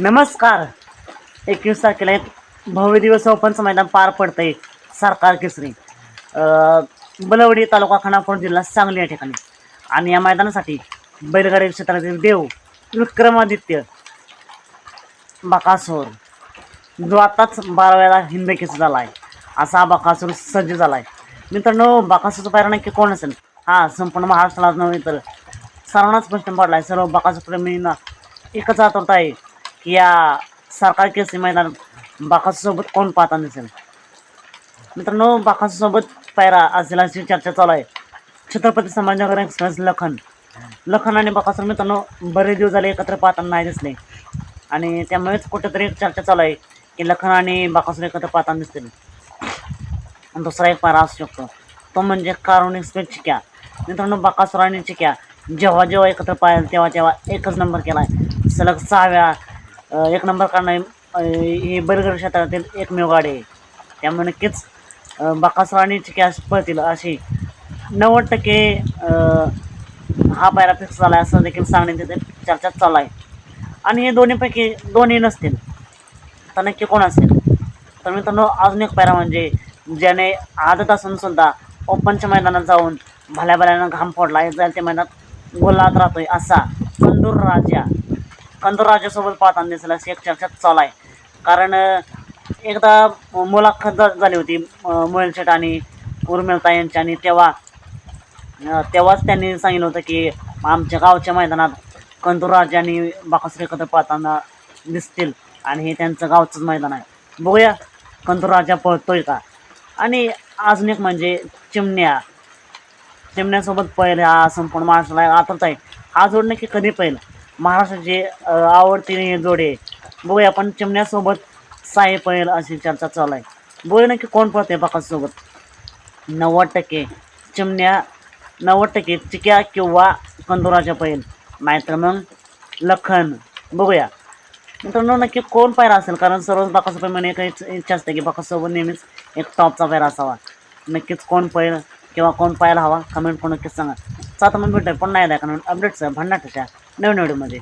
नमस्कार. एकवीस तारखेला एक भव्य दिवस ओपनचं मैदान पार पडतंय सरकार केसरी. बलवडी तालुका खानापूर जिल्हा सांगली या ठिकाणी. आणि या मैदानासाठी बैलगाडी क्षेत्रातील देव विक्रमादित्य बकासूर. जो आताच बाराव्याला हिंदकेच झाला आहे असा हा बकासूर सज्ज झाला आहे मित्रांनो बकासूरचा पायरा नक्की कोण असेल? हा संपूर्ण महाराष्ट्राला नव्हे तर सर्वांनाच प्रश्न पडला आहे सर्व बकासूरप्रेमींना एकच आतुरता आहे. या सरकार केसरी मैदान बाकासूरसोबत कोण पाहता दिसेल मित्रांनो बाकासूरसोबत पायरा असेल अशी चर्चा चालू आहे छत्रपती संभाजीनगर एक्सप्रेस लखन लखन आणि बकासूर मित्रांनो बरेच दिवस झाले एकत्र पाहताना नाही दिसले आणि त्यामुळेच कुठेतरी एक चर्चा चालू आहे की लखन आणि बाकासूर एकत्र पाहताना दिसतील आणि दुसरा एक पारा असू शकतो तो म्हणजे कारुण एक्सप्रेस चिक्या मित्रांनो बकासूर आणि चिक्या जेव्हा जेव्हा एकत्र पाहिलं तेव्हा तेव्हा एकच नंबर केला आहे सलग सहाव्या एक नंबर कारण ही बैलगाडी क्षेत्रातील एकमेव गाडी आहे. त्यामुळे नक्कीच अं, बकासूर आणि पळतील अशी नव्वद टक्के हा पायरा फिक्स झाला आहे असं देखील सांगण्यात येते. चर्चा चालू आहे. आणि हे दोन्हीपैकी दोन्ही नसतील तर नक्की कोण असेल? तर मित्रांनो अजून एक पायरा म्हणजे ज्याने आदत असून सुद्धा ओपनच्या मैदानात जाऊन भल्या भल्यानं घाम फोडला आहे जाईल त्या मैदानात गोलात राहतोय असा कंदूर राजा. कंदूर पाहत पाहताना एक चर्चा चालू आहे. कारण एकदा मुलाखत झाली होती अं, मोहन शेठ आणि उर्मिलता यांची. आणि तेव्हा तेव्हाच त्यांनी सांगितलं होतं की आमच्या गावच्या मैदानात कंदूर आणि बाकासूर एकत्र पाहताना दिसतील. आणि हे त्यांचं गावचंच मैदान आहे. बघूया कंदूर राजा पळतोय का? आणि अजून एक म्हणजे चिमण्या. चिमण्यासोबत पहिलं हा संपूर्ण महाराष्ट्राला आतच आहे. हा जोड नक्की कधी पहिलं महाराष्ट्राचे आवडती जोडे. बघूया आपण चिमण्यासोबत साई पहिल अशी चर्चा चालू आहे. बघूया नक्की कोण पळते बाकासोबत नव्वद टक्के चिमण्या नव्वद टक्के चिक्या किंवा कंदुराच्या पैल नाहीतर मग लखन. बघूया. मित्रांनो नक्की कोण पायरा असेल? कारण सर्वच बाकासोबत म्हणे एक इच्छा असते की बाकासोबत नेहमीच एक टॉपचा पायरा असावा. नक्कीच कोण पैल किंवा कोण पाहायला हवा? कमेंट करून नक्कीच सांगा. सात मग भेटूया. पण नाही द्या कारण अपडेट्स भन्नाटाच्या नवीन व्हिडिओमध्ये